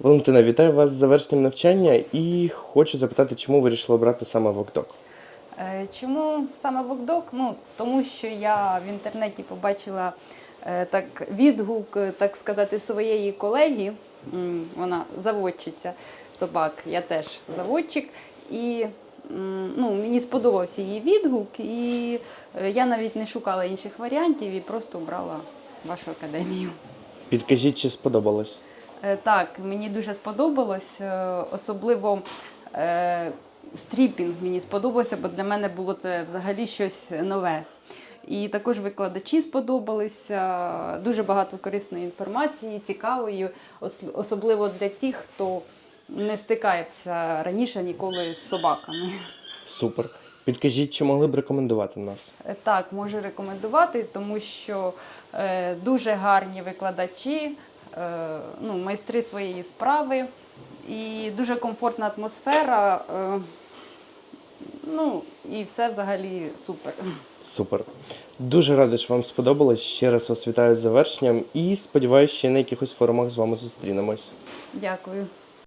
Валентина, вітаю вас з завершенням навчання і хочу запитати, чому ви вирішили обрати саме Вокдок? Е, Чому саме Вокдок? Ну, тому що я в інтернеті побачила е, так відгук, е, так сказати, своєї колеги. Вона заводчиця собак, я теж заводчик. І ну, мені сподобався її відгук, і я навіть не шукала інших варіантів і просто обрала вашу академію. Підкажіть, чи сподобалось? Е, Так, мені дуже сподобалось, е, особливо е, стріпінг мені сподобався, бо для мене було це взагалі щось нове. І також викладачі сподобалися, дуже багато корисної інформації, цікавої, особливо для тих, хто не стикався раніше ніколи з собаками. Супер. Підкажіть, чи могли б рекомендувати нас? Так, можу рекомендувати, тому що е, дуже гарні викладачі, ну, майстри своєї справи і дуже комфортна атмосфера. Е, ну і все взагалі супер. Супер. Дуже радий, що вам сподобалось. Ще раз вас вітаю з завершенням і сподіваюся, ще на якихось форумах з вами зустрінемось. Дякую.